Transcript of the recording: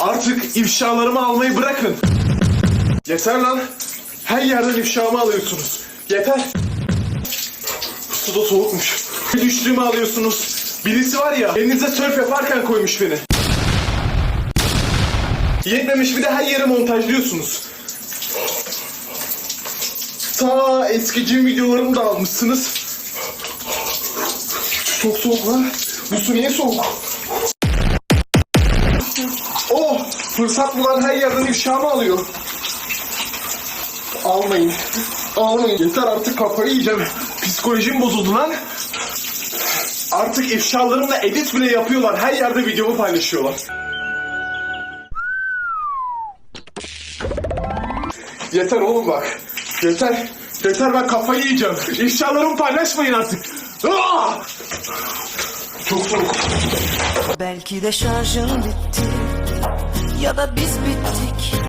Artık ifşalarımı almayı bırakın. Yeter lan. Her yerden ifşamı alıyorsunuz. Yeter. Su da soğukmuş. Düştüğümü alıyorsunuz. Birisi var ya elinize sörf yaparken koymuş beni. Yetmemiş bir de her yere montajlıyorsunuz. Ta eski cim videolarımı da almışsınız. Çok soğuk lan. Bu su niye soğuk? Fırsat bulan her yerden ifşamı alıyor. Almayın. Almayın. Yeter artık kafayı yiyeceğim. Psikolojim bozuldu lan. Artık ifşalarımla edit bile yapıyorlar. Her yerde videomu paylaşıyorlar. Yeter oğlum bak. Yeter. Yeter ben kafayı yiyeceğim. İfşalarımı paylaşmayın artık. Aa! Çok soğuk. Belki de şarjın bitti ya da biz bittik